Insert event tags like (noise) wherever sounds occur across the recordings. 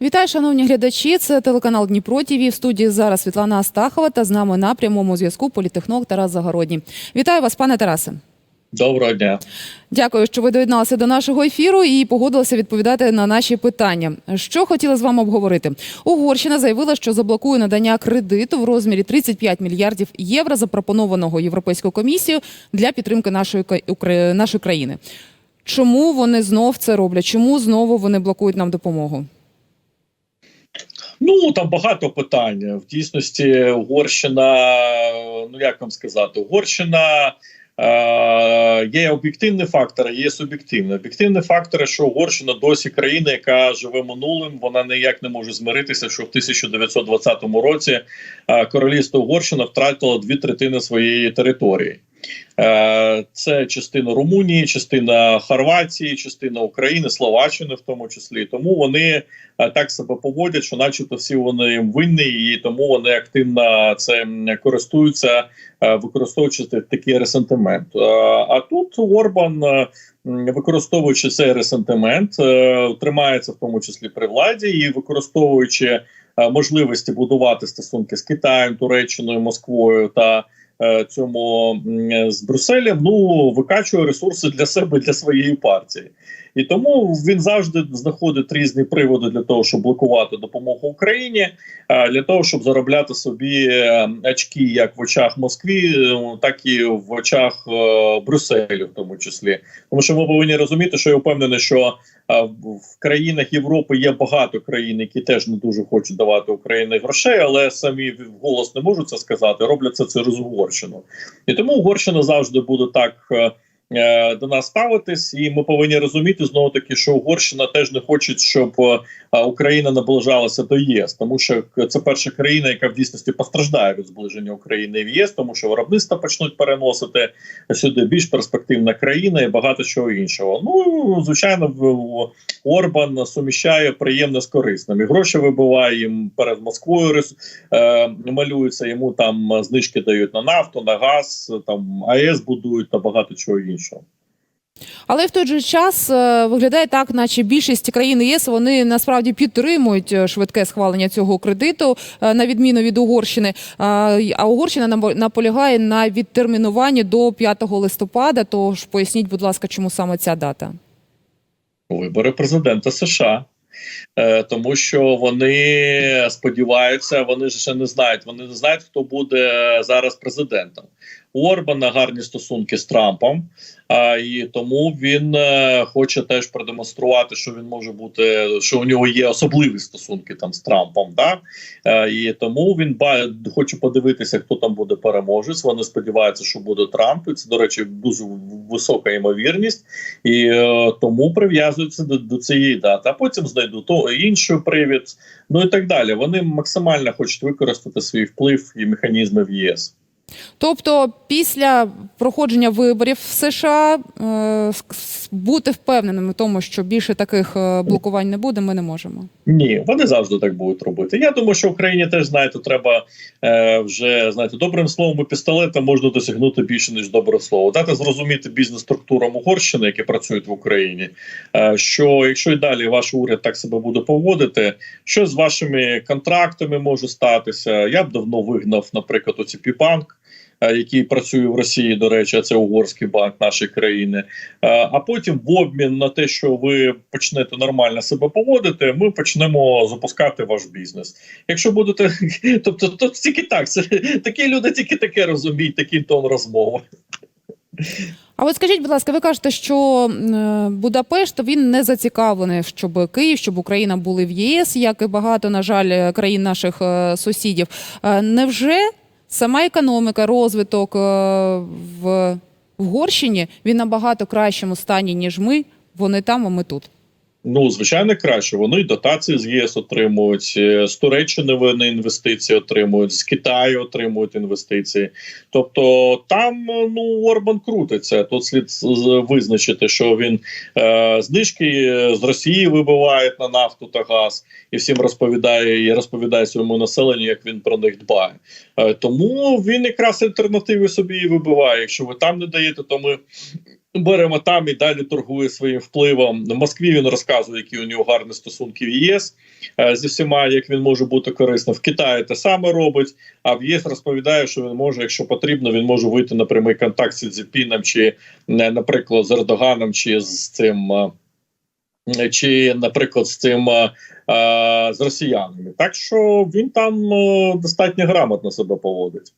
Вітаю, шановні глядачі. Це телеканал Дніпро ТІВІ. В студії зараз Світлана Астахова та з нами на прямому зв'язку політехнолог Тарас Загородній. Вітаю вас, пане Тарасе. Доброго дня. Дякую, що ви доєдналися до нашого ефіру і погодилися відповідати на наші питання. Що хотіла з вами обговорити? Угорщина заявила, що заблокує надання кредиту в розмірі 35 мільярдів євро, запропонованого Європейською комісією для підтримки нашої нашої країни. Чому вони знов це роблять? Чому знову вони блокують нам допомогу? Ну там багато питань. В дійсності Угорщина, ну як вам сказати, Угорщина. Е, є об'єктивні фактори, є суб'єктивні. Об'єктивні фактори, що Угорщина досі країна, яка живе минулим, вона ніяк не може змиритися, що в 1920 році е, королівство Угорщина втратило дві третини своєї території. Е, Це частина Румунії, частина Хорватії, частина України, Словаччини, в тому числі. Тому вони е, так себе поводять, що, начебто, всі вони їм винні, і тому вони активно цим користуються, е, використовуючи такий ресентимент. А тут Орбан, використовуючи цей ресентимент, тримається в тому числі при владі і використовуючи можливості будувати стосунки з Китаєм, Туреччиною, Москвою та цьому з Брюсселем, ну викачує ресурси для себе для своєї партії. І тому він завжди знаходить різні приводи для того, щоб блокувати допомогу Україні, е, для того, щоб заробляти собі е, очки як в очах Москві, е, так і в очах е, Брюсселю, в тому числі. Тому що ми повинні розуміти, що я впевнений, що е, в- в країнах Європи є багато країн, які теж не дуже хочуть давати Україні грошей, але самі голос не можуть це сказати. Роблять це через Угорщину. І тому Угорщина завжди буде так. Е, е, До нас ставитись, і ми повинні розуміти знову таки, що Угорщина теж не хоче, щоб е, Україна наближалася до ЄС, тому що це перша країна, яка в дійсності постраждає від зближення України в ЄС, тому що виробництва почнуть переносити сюди більш перспективна країна і багато чого іншого. Ну звичайно, Орбан суміщає приємне з корисним. І гроші вибиває їм перед Москвою. Е, малюються йому там знижки дають на нафту, на газ, там АЕС будують та багато чого іншого. Але в той же час е, виглядає так, наче більшість країн ЄС вони насправді підтримують е, швидке схвалення цього кредиту, е, на відміну від Угорщини. А Угорщина наполягає на відтермінуванні до 5 листопада. Тож поясніть, будь ласка, чому саме ця дата? вибори президента США. Тому що вони сподіваються, вони ж ще не знають. Вони не знають, хто буде зараз президентом. У Орбана гарні стосунки з Трампом, а і тому він е, хоче теж продемонструвати, що він може бути, що у нього є особливі стосунки там з Трампом. Да? Е, і тому він хоче подивитися, хто там буде переможець. Вони сподіваються, що буде Трамп. І це, до речі, дуже висока ймовірність і е, тому прив'язуються до, до цієї дати. А потім знайдуть то інший привід, ну і так далі. Вони максимально хочуть використати свій вплив і механізми в ЄС. Тобто, після проходження виборів в США е, бути впевненими в тому, що більше таких е, блокувань не буде, ми не можемо. Ні, вони завжди так будуть робити. Я думаю, що Україні теж знаєте, треба е, вже знаєте, добрим словом і пістолетом можна досягнути більше ніж добре слово. Дати зрозуміти бізнес-структурам Угорщини, які працюють в Україні. Е, що якщо і далі ваш уряд так себе буде поводити, що з вашими контрактами може статися? Я б давно вигнав, наприклад, оці банк. Е, Який працює в Росії, до речі, а це угорський банк нашої країни. Е, А потім, в обмін на те, що ви почнете нормально себе поводити, ми почнемо запускати ваш бізнес. Якщо будете, (laughs) тобто, то тільки так, це такі люди тільки таке розуміють, такий тон розмови. А от скажіть, будь ласка, ви кажете, що е, Будапешт він не зацікавлений, щоб Київ, щоб Україна були в ЄС, як і багато, на жаль, країн наших сусідів. Невже сама економіка, розвиток е, в Угорщині він набагато кращому стані, ніж ми? Вони там, а ми тут. Ну, звичайно, краще. Вони дотації з ЄС отримують, е, з Туреччини вони інвестиції отримують, з Китаю отримують інвестиції. Тобто там ну Орбан крутиться. Тут слід визначити, що він е, знижки е, з Росії вибиває на нафту та газ і всім розповідає і розповідає своєму населенню, як він про них дбає. Е, тому він якраз альтернативи собі вибиває. Якщо ви там не даєте, то ми беремо там і далі торгує своїм впливом. В Москві він розказує, які у нього гарні стосунки в ЄС е, зі всіма, як він може бути корисним. В Китаї те саме робить. А в ЄС розповідає, що він може, якщо потрібно, він може вийти на прямий контакт з Цзіпіном, чи, наприклад, з Ердоганом, чи з цим. е, Чи, наприклад, з цим е, з росіянами, так що він там достатньо грамотно себе поводить.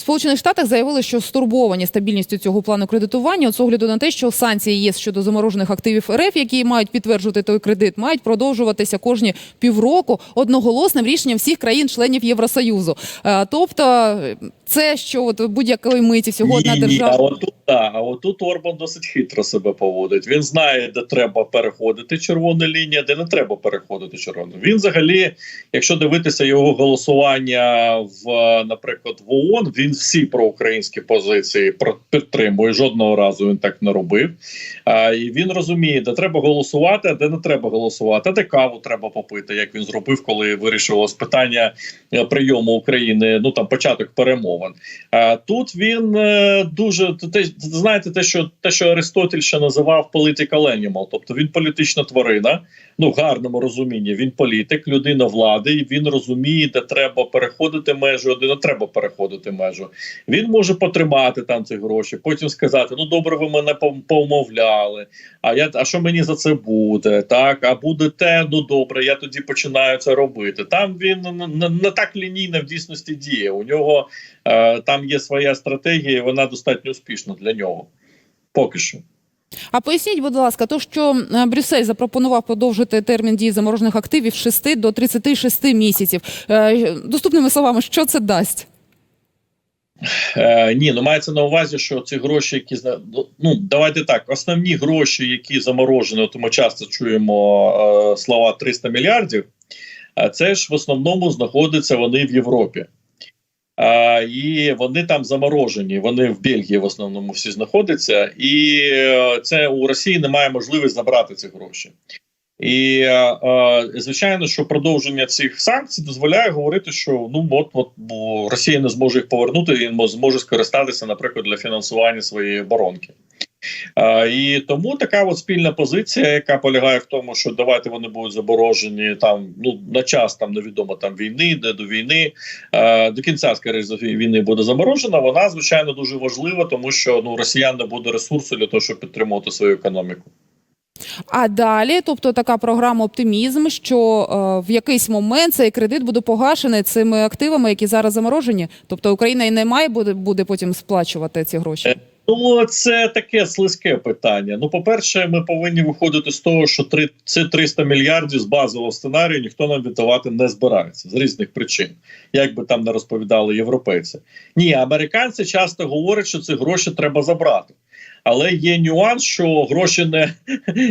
Сполучених Штатах заявили, що стурбовані стабільністю цього плану кредитування з огляду на те, що санкції ЄС щодо заморожених активів РФ, які мають підтверджувати той кредит, мають продовжуватися кожні півроку одноголосним рішенням всіх країн-членів Євросоюзу. Е, Тобто, це що от будь-якої миті всього одна Ні, ні, держава. А отут, да, а отут Орбан досить хитро себе поводить. Він знає, де треба переходити червона лінія, де не треба переходити червону. Він взагалі, якщо дивитися його голосування в, наприклад, в ООН, він всі проукраїнські позиції підтримує. Жодного разу він так не робив. А, і він розуміє, де треба голосувати, а де не треба голосувати, а де каву треба попити, як він зробив, коли вирішилось питання е, прийому України. Ну там початок перемовин. Тут він е, дуже те, знаєте, те, що те, що Аристотель ще називав political animal, тобто він політична тварина. Ну в гарному розумінні. Він політик, людина влади, і він розуміє, де треба переходити межу, де не треба переходити межу. Він може потримати там ці гроші, потім сказати: ну добре, ви мене пом- помовляли. А я а що мені за це буде? Так, а буде те, ну добре, я тоді починаю це робити. Там він не, не, не так лінійно в дійсності діє. У нього е, там є своя стратегія, і вона достатньо успішна для нього. Поки що. А поясніть, будь ласка, то що е, Брюссель запропонував подовжити термін дії заморожених активів з 6 до 36 місяців. Е, Доступними словами, що це дасть? Е, ні, ну мається на увазі, що ці гроші, які зна- ну давайте так, основні гроші, які заморожені, от ми часто чуємо е, слова 300 мільярдів. А це ж в основному знаходяться вони в Європі. І вони там заморожені. Вони в Бельгії в основному всі знаходяться, і е, це у Росії немає можливості забрати ці гроші. І е, е, звичайно, що продовження цих санкцій дозволяє говорити, що ну от от Росія не зможе їх повернути, і зможе скористатися, наприклад, для фінансування своєї оборонки. Е, і тому така от спільна позиція, яка полягає в тому, що давайте вони будуть заборожені там ну на час там невідомо там війни, де до війни е, до кінця скоріше війни буде заморожена. Вона звичайно дуже важлива, тому що ну росіян не буде ресурсу для того, щоб підтримувати свою економіку. А далі, тобто така програма оптимізм, що е, в якийсь момент цей кредит буде погашений цими активами, які зараз заморожені. Тобто Україна і не має буде, буде потім сплачувати ці гроші. Ну, це таке слизьке питання. Ну, по-перше, ми повинні виходити з того, що три, це 300 мільярдів з базового сценарію ніхто нам віддавати не збирається з різних причин, як би там не розповідали європейці. Ні, американці часто говорять, що ці гроші треба забрати. Але є нюанс, що гроші не,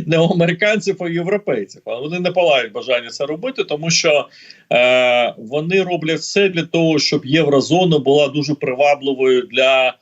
не у американців, а у європейців. Вони не палають бажання це робити, тому що е, вони роблять все для того, щоб єврозона була дуже привабливою для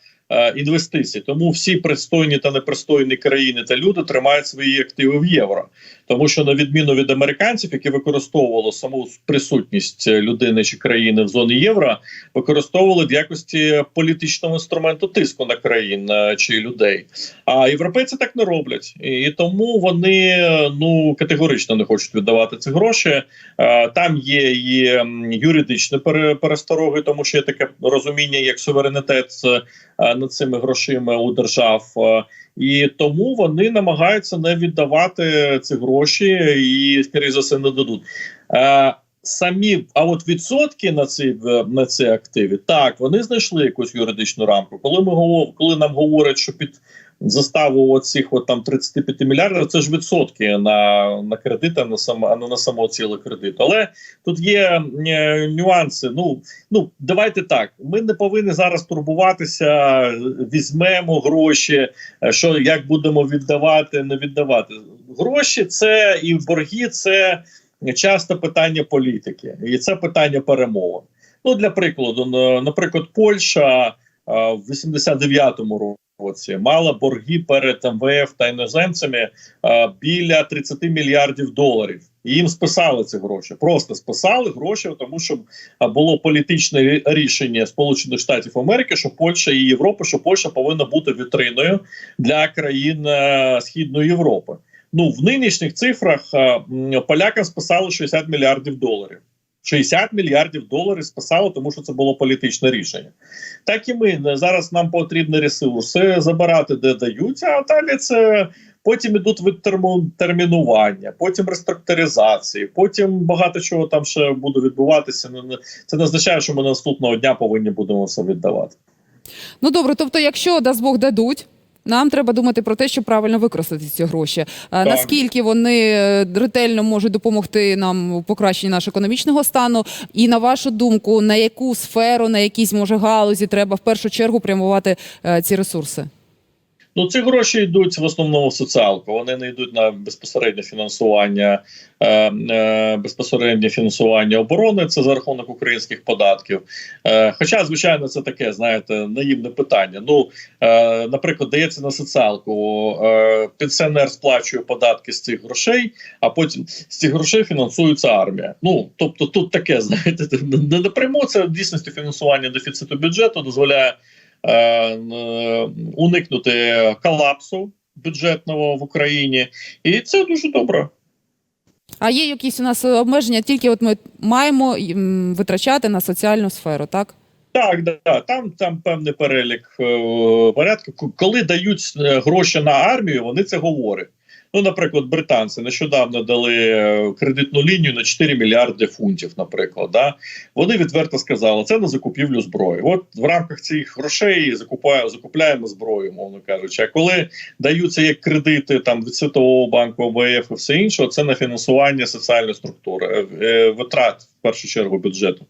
інвестицій. Тому всі пристойні та непристойні країни та люди тримають свої активи в євро. Тому що, на відміну від американців, які використовували саму присутність людини чи країни в зоні євро, використовували в якості політичного інструменту тиску на країн е, чи людей. А європейці так не роблять, і тому вони е, ну категорично не хочуть віддавати ці гроші. Е, Там є і юридичні пере- перестороги, тому що є таке розуміння, як суверенітет е, над цими грошима у держав. Е, І тому вони намагаються не віддавати ці гроші і скоріше за все не дадуть. Е, Самі, а от відсотки на ці в- на ці активи, так вони знайшли якусь юридичну рамку. Коли ми коли нам говорять, що під заставу оцих от там 35 мільярдів, це ж відсотки на, на кредит, а не на само ціле кредит. Але тут є е, нюанси. Ну ну давайте так. Ми не повинні зараз турбуватися. Візьмемо гроші, е, що як будемо віддавати, не віддавати. Гроші це і борги це часто питання політики, і це питання перемовин. Ну для прикладу, на- наприклад, Польща е, в 89-му році мала борги перед МВФ та іноземцями е, біля 30 мільярдів доларів. І їм списали ці гроші. Просто списали гроші, тому що було політичне рішення Сполучених Штатів Америки, що Польща і Європа, що Польща повинна бути вітриною для країн е, Східної Європи. Ну в нинішніх цифрах полякам списали 60 мільярдів доларів. 60 мільярдів доларів списали, тому що це було політичне рішення. Так і ми зараз нам потрібні ресурси забирати, де даються, а далі це потім ідуть відтермінування, потім реструктуризації, потім багато чого там ще буде відбуватися. Це не означає, що ми наступного дня повинні будемо все віддавати. Ну добре, тобто, якщо дасть Бог дадуть. Нам треба думати про те, щоб правильно використати ці гроші. Так. Наскільки вони е, ретельно можуть допомогти нам у покращенні нашого економічного стану? І на вашу думку, на яку сферу, на якісь може галузі треба в першу чергу прямувати е, ці ресурси? Ну, ці гроші йдуть в основному в соціалку. Вони не йдуть на безпосереднє фінансування, е, е, безпосереднє фінансування оборони. Це за рахунок українських податків. Е, хоча, звичайно, це таке, знаєте, наївне питання. Ну, е, наприклад, дається на соціалку. Е, пенсіонер сплачує податки з цих грошей, а потім з цих грошей фінансується армія. Ну тобто, тут таке, (laughs) знаєте, не напряму це в дійсності фінансування дефіциту бюджету дозволяє уникнути колапсу бюджетного в Україні, і це дуже добре. А є якісь у нас обмеження, тільки от ми маємо витрачати на соціальну сферу, так? Так, да, да, там там певний перелік е, порядку. Коли дають е, гроші на армію, вони це говорять. Ну, наприклад, британці нещодавно дали е, кредитну лінію на 4 мільярди фунтів. Наприклад, да вони відверто сказали, це на закупівлю зброї. От в рамках цих грошей закупає, закупляємо зброю, мовно кажучи. А коли даються як кредити там від Світового банку, ОБФ і все інше, це на фінансування соціальної структури, е, е, витрат в першу чергу бюджету.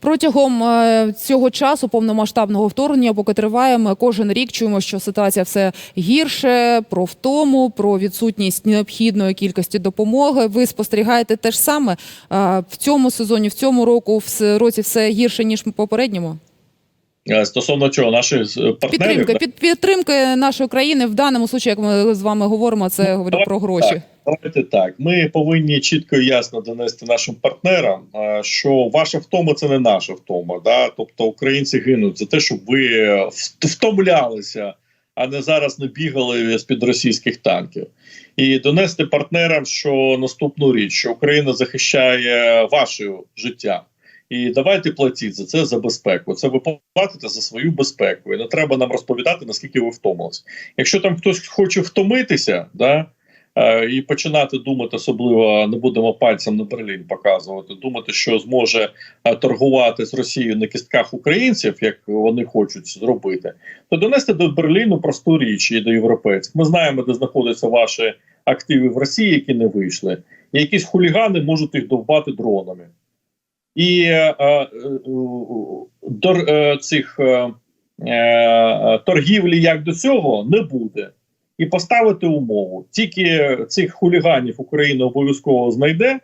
Протягом е, цього часу повномасштабного вторгнення, поки триває, ми кожен рік чуємо, що ситуація все гірше, про втому, про відсутність необхідної кількості допомоги. Ви спостерігаєте те ж саме Е, в цьому сезоні, в цьому року, в році все гірше ніж в попередньому. Е, Стосовно чого наших е, партнерів Підтримки під підтримки нашої країни в даному случаї, як ми з вами говоримо, це Ну, говорю про гроші. так. Давайте так. Ми повинні чітко і ясно донести нашим партнерам, е, що ваша втома це не наша втома. Да? Тобто українці гинуть за те, щоб ви е, втомлялися, а не зараз не бігали з під російських танків. І донести партнерам, що наступну річ, що Україна захищає ваше життя. І давайте платіть за це за безпеку. Це ви платите за свою безпеку. І не треба нам розповідати, наскільки ви втомилися. Якщо там хтось хоче втомитися, да, і починати думати, особливо не будемо пальцем на Берлін показувати, думати, що зможе е, торгувати з Росією на кістках українців, як вони хочуть зробити, то донести до Берліну просту річ і до європейців. Ми знаємо, де знаходяться ваші активи в Росії, які не вийшли, і якісь хулігани можуть їх довбати дронами. І е, е, е, до е, цих е, е, торгівлі як до цього не буде. І поставити умову: тільки цих хуліганів Україна обов'язково знайде,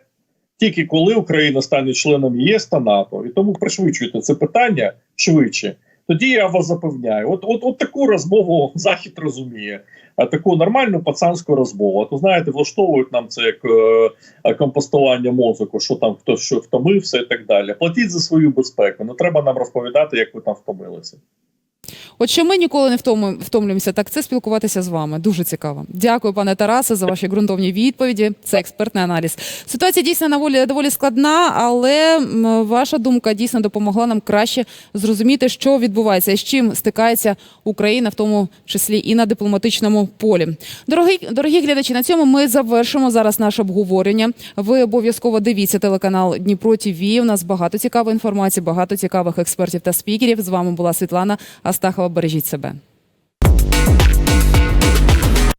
тільки коли Україна стане членом ЄС та НАТО. І тому пришвидшуйте це питання швидше. Тоді я вас запевняю, от, от, от таку розмову (laughs) Захід розуміє, а таку нормальну пацанську розмову. А то знаєте, влаштовують нам це як е, компостування мозку, що там хтось що втомився і так далі. Платіть за свою безпеку. Не треба нам розповідати, як ви там втомилися. От що ми ніколи не втомлюємося, так це спілкуватися з вами. Дуже цікаво. Дякую, пане Тарасе, за ваші ґрунтовні відповіді. Це експертний аналіз. Ситуація дійсно доволі, доволі складна, але ваша думка дійсно допомогла нам краще зрозуміти, що відбувається і з чим стикається Україна, в тому числі і на дипломатичному полі. Дорогі, дорогі глядачі, на цьому ми завершимо зараз наше обговорення. Ви обов'язково дивіться телеканал Дніпро ТВ. У нас багато цікавої інформації, багато цікавих експертів та спікерів. З вами була Світлана Астахова. Бережіть себе.